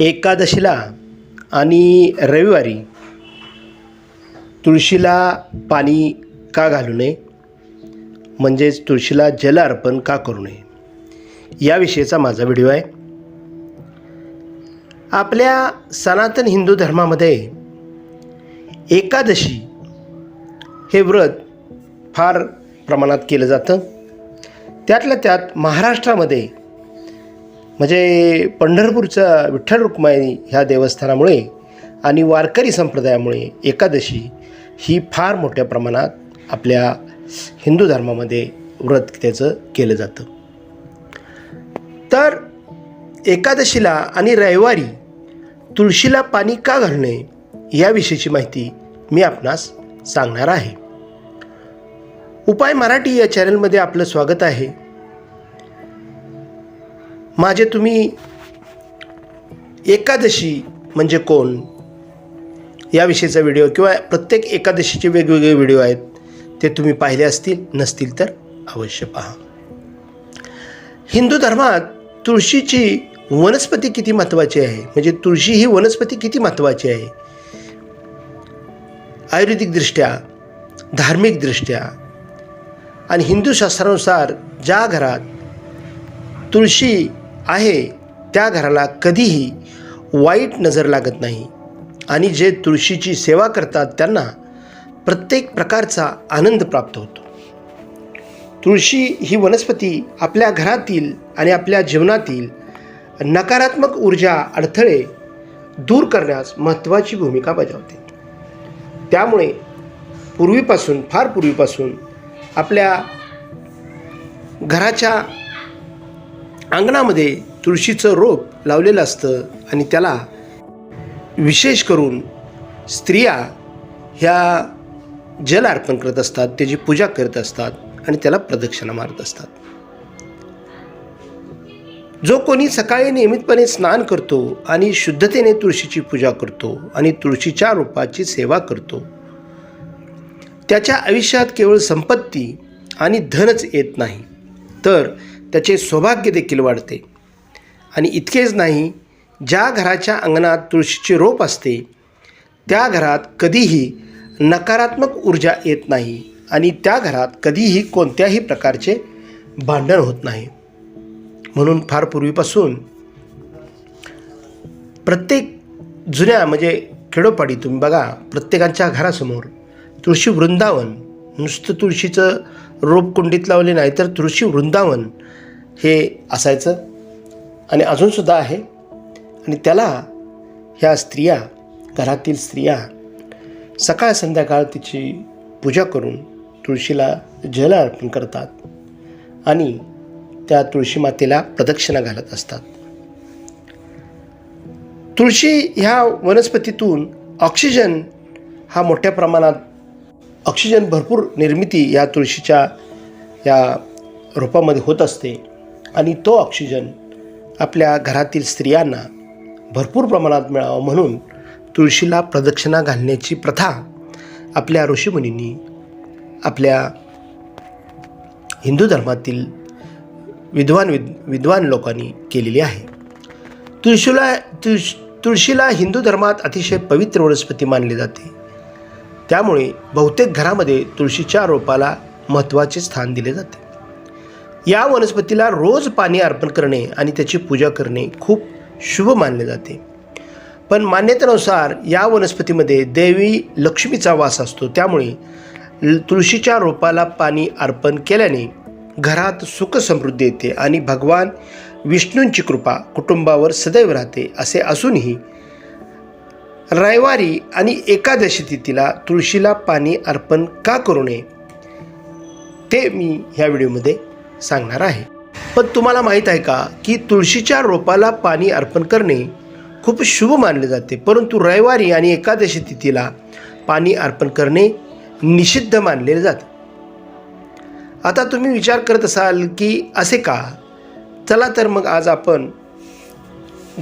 एकादशीला आणि रविवारी तुळशीला पाणी का घालू नये? म्हणजेच तुळशीला जल अर्पण का करू नये? याविषयीचा माझा व्हिडिओ आहे. आपल्या सनातन हिंदू धर्मामध्ये एकादशी हे व्रत फार प्रमाणात केलं जातं. त्यातल्या त्यात महाराष्ट्रामध्ये म्हणजे पंढरपूरचं विठ्ठल रुक्माई ह्या देवस्थानामुळे आणि वारकरी संप्रदायामुळे एकादशी ही फार मोठ्या प्रमाणात आपल्या हिंदू धर्मामध्ये व्रत त्याचं केलं जातं. तर एकादशीला आणि रविवारी तुळशीला पाणी का घालणे याविषयीची माहिती मी आपणास सांगणार आहे. उपाय मराठी या चॅनलमध्ये आपलं स्वागत आहे. माझे तुम्ही एकादशी म्हणजे कोण? याविषयीचा व्हिडिओ किंवा प्रत्येक एकादशीचे वेगवेगळे व्हिडिओ आहेत ते तुम्ही पाहिले असतील नसतील तर अवश्य पहा. हिंदू धर्मात तुळशीची वनस्पती किती महत्त्वाची आहे? म्हणजे तुळशी ही वनस्पती किती महत्त्वाची आहे? आयुर्वेदिकदृष्ट्या धार्मिकदृष्ट्या आणि हिंदू शास्त्रानुसार ज्या घरात तुळशी आहे त्या घराला कधीही वाईट नजर लागत नाही. आणि जे तुळशीची सेवा करतात त्यांना प्रत्येक प्रकारचा आनंद प्राप्त होतो. तुळशी ही वनस्पती आपल्या घरातील आणि आपल्या जीवनातील नकारात्मक ऊर्जा अडथळे दूर करण्यास महत्त्वाची भूमिका बजावते. त्यामुळे पूर्वीपासून फार पूर्वीपासून आपल्या घराच्या अंगणामध्ये तुळशीचं रोप लावलेलं असतं आणि त्याला विशेष करून स्त्रिया ह्या जल अर्पण करत असतात त्याची पूजा करत असतात आणि त्याला प्रदक्षिणा मारत असतात. जो कोणी सकाळी नियमितपणे स्नान करतो आणि शुद्धतेने तुळशीची पूजा करतो आणि तुळशीच्या रोपाची सेवा करतो त्याच्या आयुष्यात केवळ संपत्ती आणि धनच येत नाही. तर त्याचे सौभाग्य देखील वाढते. आणि इतकेच नाही ज्या घराच्या अंगणात तुळशीचे रोप असते त्या घरात कधीही नकारात्मक ऊर्जा येत नाही आणि त्या घरात कधीही कोणत्याही प्रकारचे भांडण होत नाही. म्हणून फार पूर्वीपासून प्रत्येक जुन्या म्हणजे खेडोपाडी तुम्ही बघा प्रत्येकाच्या घरासमोर तुळशी वृंदावन नुसतं तुळशीचं रोप कुंडीत लावले नाही तर तुळशी वृंदावन हे असायचं. आणि अजूनसुद्धा आहे. आणि त्याला ह्या स्त्रिया घरातील स्त्रिया सकाळ संध्याकाळ तिची पूजा करून तुळशीला जल अर्पण करतात. आणि त्या तुळशी मातेला प्रदक्षिणा घालत असतात. तुळशी ह्या वनस्पतीतून ऑक्सिजन हा मोठ्या प्रमाणात ऑक्सिजन भरपूर निर्मिती या तुळशीच्या या रोपामध्ये होत असते. आणि तो ऑक्सिजन आपल्या घरातील स्त्रियांना भरपूर प्रमाणात मिळावं म्हणून तुळशीला प्रदक्षिणा घालण्याची प्रथा आपल्या ऋषीमुनींनी आपल्या हिंदू धर्मातील विद्वान विद विद्वान लोकांनी केलेली आहे. तुळशीला तुळश तुळशीला हिंदू धर्मात अतिशय पवित्र वनस्पती मानली जाते. त्यामुळे बहुतेक घरामध्ये तुळशीच्या रोपाला महत्त्वाचे स्थान दिले जाते. या वनस्पतीला रोज पाणी अर्पण करणे आणि त्याची पूजा करणे खूप शुभ मानले जाते. पण मान्यतेनुसार या वनस्पतीमध्ये देवी लक्ष्मीचा वास असतो. त्यामुळे ल- तुळशीच्या रोपाला पाणी अर्पण केल्याने घरात सुख समृद्धी येते आणि भगवान विष्णूंची कृपा कुटुंबावर सदैव राहते असे असूनही रविवारी आणि एकादशी तिथीला तुळशीला पाणी अर्पण का करू नये ते मी ह्या व्हिडिओमध्ये सांगणार आहे. पण तुम्हाला माहीत आहे का की तुळशीच्या रोपाला पाणी अर्पण करणे खूप शुभ मानले जाते. परंतु रविवारी आणि एकादशी तिथीला पाणी अर्पण करणे निषिद्ध मानले जाते. आता तुम्ही विचार करत असाल की असे का? चला तर मग आज आपण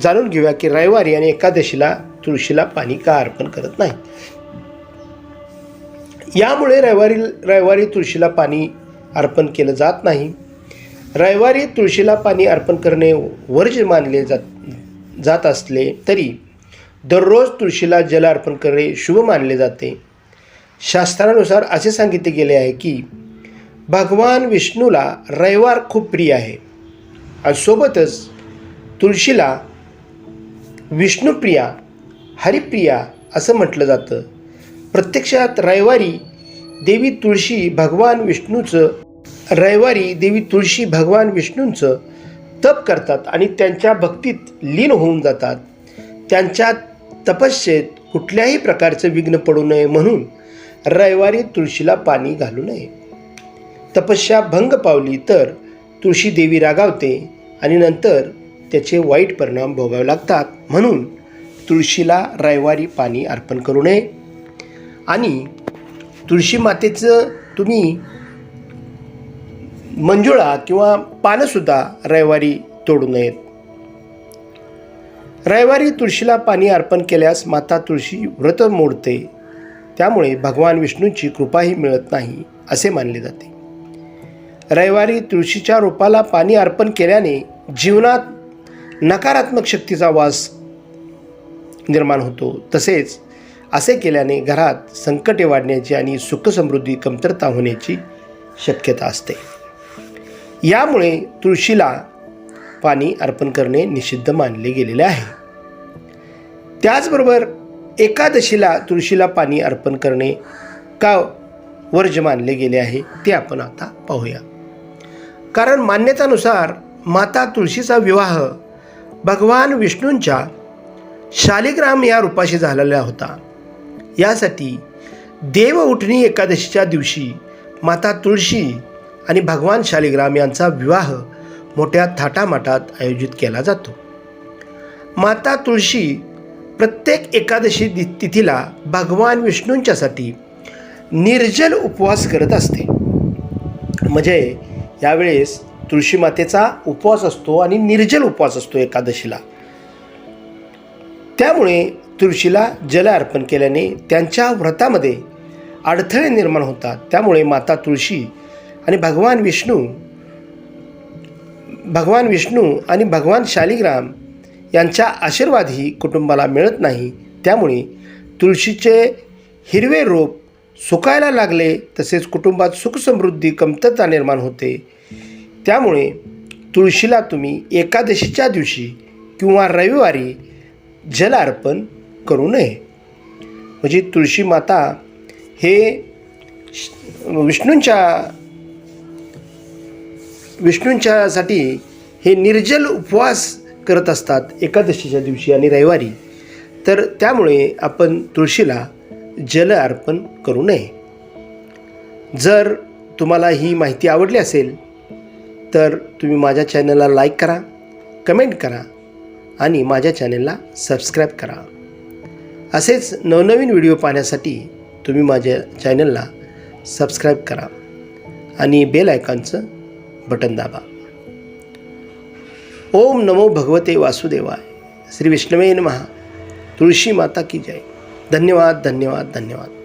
जाणून घेऊया की रविवारी आणि एकादशीला तुळशीला पाणी का अर्पण करत नाही. यामुळे रविवारी रविवारी तुळशीला पाणी अर्पण केलं जात नाही. रविवारी तुळशीला पाणी अर्पण करणे वर्ज मानले जात जात असले तरी दररोज तुळशीला जल अर्पण करणे शुभ मानले जाते. शास्त्रानुसार असे सांगितले गेले आहे की भगवान विष्णूला रविवार खूप प्रिय आहे. आणि सोबतच तुळशीला विष्णुप्रिया हरिप्रिया असं म्हटलं जातं. प्रत्यक्षात रविवारी देवी तुळशी भगवान विष्णूचं रविवारी देवी तुळशी भगवान विष्णूंचं तप करतात आणि त्यांच्या भक्तीत लीन होऊन जातात. त्यांच्या तपस्येत कुठल्याही प्रकारचं विघ्न पडू नये म्हणून रविवारी तुळशीला पाणी घालू नये. तपस्या भंग पावली तर तुळशी देवी रागावते आणि नंतर त्याचे वाईट परिणाम भोगावे लागतात. म्हणून तुळशीला रविवारी पाणी अर्पण करू नये. आणि तुळशी मातेचं तुम्ही मंजुळा किंवा पानंसुद्धा रविवारी तोडू नयेत. रविवारी तुळशीला पाणी अर्पण केल्यास माता तुळशी व्रत मोडते. त्यामुळे भगवान विष्णूंची कृपाही मिळत नाही असे मानले जाते. रविवारी तुळशीच्या रोपाला पाणी अर्पण केल्याने जीवनात नकारात्मक शक्तीचा वास निर्माण होतो. तसेच असे केल्याने घरात संकटे वाढण्याची आणि सुखसमृद्धी कमतरता होण्याची शक्यता असते. यामुळे तुळशीला पाणी अर्पण करणे निषिद्ध मानले गेलेले आहे. त्याचबरोबर एकादशीला तुळशीला पाणी अर्पण करणे का वर्ज मानले गेले आहे ते आपण आता पाहूया. कारण मान्यतानुसार माता तुळशीचा विवाह भगवान विष्णूंच्या शालिग्राम या रूपाशी झालेला होता. यासाठी देव उठणी एकादशीच्या दिवशी माता तुळशी आणि भगवान शालिग्राम यांचा विवाह मोठ्या थाटामाटात आयोजित केला जातो. माता तुळशी प्रत्येक एकादशी दि- तिथीला भगवान विष्णूंच्यासाठी निर्जल उपवास करत असते. म्हणजे यावेळेस तुळशी मातेचा उपवास असतो आणि निर्जल उपवास असतो एकादशीला. त्यामुळे तुळशीला जल अर्पण केल्याने त्यांच्या व्रतामध्ये अडथळे निर्माण होतात. त्यामुळे माता तुळशी आणि भगवान विष्णू भगवान विष्णू आणि भगवान शालिग्राम यांचा आशीर्वादही कुटुंबाला मिळत नाही. त्यामुळे तुळशीचे हिरवे रोप सुकायला लागले तसेच कुटुंबात सुखसमृद्धी कमतरता निर्माण होते. त्यामुळे तुळशीला तुम्ही एकादशीच्या दिवशी किंवा रविवारी जल अर्पण करू नये. म्हणजे तुळशी माता हे विष्णूंच्या विष्णूंच्यासाठी हे निर्जल उपवास करत असतात एकादशीच्या दिवशी आणि रविवारी. तर त्यामुळे आपण तुळशीला जल अर्पण करू नये. जर तुम्हाला ही माहिती आवडली असेल तर तुम्ही माझ्या चॅनलला लाईक करा कमेंट करा आणि माझ्या चॅनलला सबस्क्राईब करा. असेच नवनवीन व्हिडिओ पाहण्यासाठी तुम्ही माझ्या चॅनलला सबस्क्राईब करा आणि बेल आयकॉनचं बटन दाबा. ओम नमो भगवते वासुदेवाय. श्री विष्णवे नमः. तुळशी माता की जय. धन्यवाद धन्यवाद धन्यवाद.